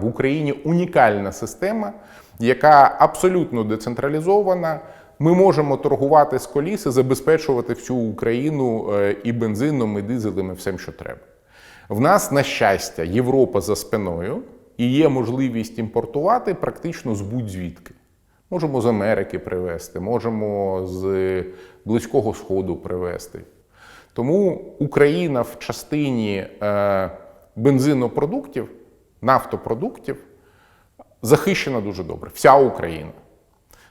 В Україні унікальна система, яка абсолютно децентралізована. Ми можемо торгувати з коліс і забезпечувати всю Україну е, і бензином, і дизелем, і всім, що треба. В нас, на щастя, Європа за спиною і є можливість імпортувати практично з будь-звідки. Можемо з Америки привезти, можемо з Близького Сходу привезти. Тому Україна в частині е, бензинопродуктів, нафтопродуктів захищена дуже добре. Вся Україна.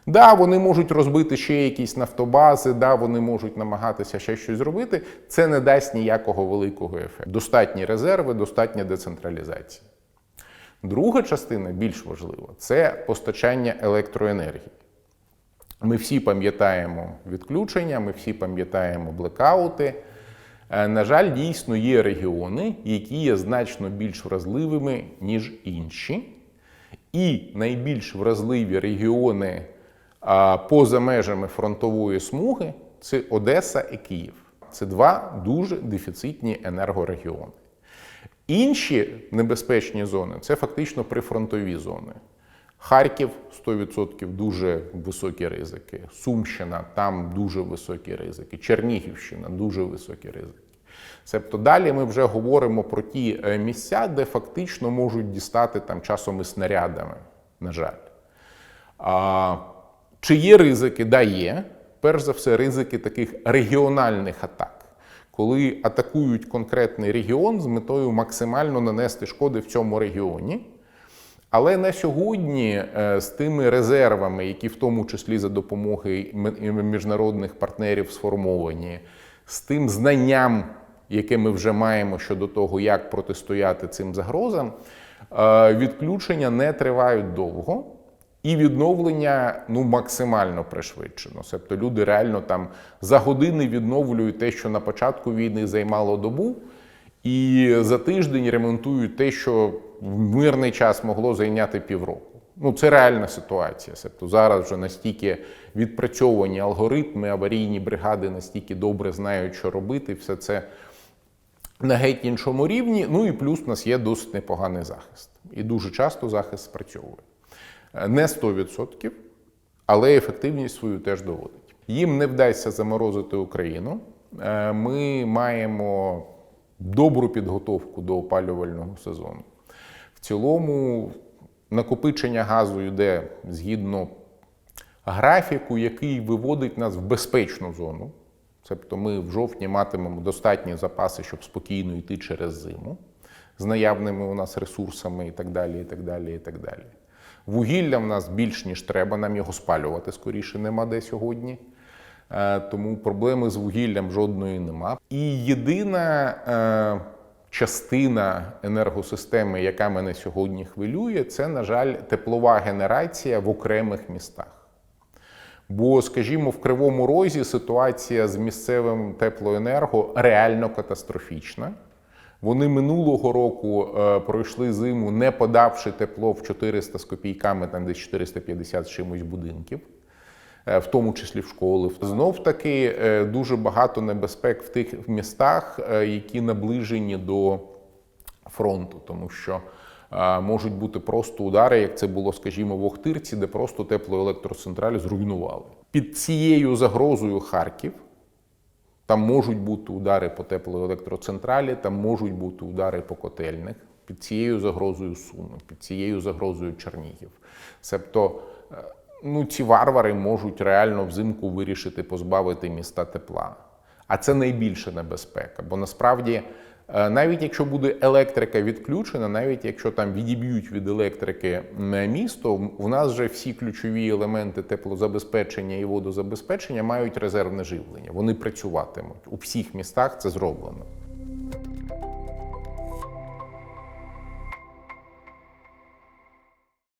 Да, вони можуть розбити ще якісь нафтобази, да, вони можуть намагатися ще щось зробити. Це не дасть ніякого великого ефекту. Достатні резерви, достатня децентралізація. Друга частина, більш важлива, це постачання електроенергії. Ми всі пам'ятаємо відключення, ми всі пам'ятаємо блекаути. Е, На жаль, дійсно є регіони, які є значно більш вразливими, ніж інші. І найбільш вразливі регіони а, поза межами фронтової смуги це Одеса і Київ. Це два дуже дефіцитні енергорегіони. Інші небезпечні зони це фактично прифронтові зони. Харків 100% дуже високі ризики. Сумщина там дуже високі ризики. Чернігівщина дуже високі ризики. Тобто далі ми вже говоримо про ті е, місця, де фактично можуть дістати там часом і снарядами, на жаль. А, чи є ризики? Да, є. Перш за все, ризики таких регіональних атак, коли атакують конкретний регіон з метою максимально нанести шкоди в цьому регіоні. Але на сьогодні е, з тими резервами, які в тому числі за допомогою міжнародних партнерів сформовані, з тим знанням, яке ми вже маємо щодо того, як протистояти цим загрозам, е, відключення не тривають довго. І відновлення ну максимально пришвидшено. Тобто люди реально там за години відновлюють те, що на початку війни займало добу, і за тиждень ремонтують те, що в мирний час могло зайняти півроку. Ну це реальна ситуація. Тобто зараз вже настільки відпрацьовані алгоритми, аварійні бригади настільки добре знають, що робити, все це на геть іншому рівні. Ну і плюс у нас є досить непоганий захист. І дуже часто захист спрацьовує. Не 100%, але ефективність свою теж доводить. Їм не вдасться заморозити Україну. Е, Ми маємо добру підготовку до опалювального сезону. В цілому накопичення газу йде згідно графіку, який виводить нас в безпечну зону. Тобто ми в жовтні матимемо достатні запаси, щоб спокійно йти через зиму з наявними у нас ресурсами і так далі. і так далі, і так далі. Вугілля в нас більш ніж треба, нам його спалювати скоріше нема де сьогодні. Е, Тому проблеми з вугіллям жодної нема. І єдина е, частина енергосистеми, яка мене сьогодні хвилює, це, на жаль, теплова генерація в окремих містах. Бо, скажімо, в Кривому Розі ситуація з місцевим теплоенерго реально катастрофічна. Вони минулого року е, пройшли зиму, не подавши тепло в 400 з копійками, там десь 450 з чимось будинків, е, в тому числі в школи. Знов таки е, дуже багато небезпек в тих містах, е, які наближені до фронту, тому що можуть бути просто удари, як це було, скажімо, в Охтирці, де просто теплоелектроцентраль зруйнували. Під цією загрозою Харків. Там можуть бути удари по теплоелектроцентралі, там можуть бути удари по котельних під цією загрозою Суми, під цією загрозою Чернігів. Себто, е, ну, ці варвари можуть реально взимку вирішити позбавити міста тепла. А це найбільша небезпека. Бо насправді, навіть якщо буде електрика відключена, навіть якщо там відіб'ють від електрики місто, в нас вже всі ключові елементи теплозабезпечення і водозабезпечення мають резервне живлення. Вони працюватимуть у всіх містах. Це зроблено.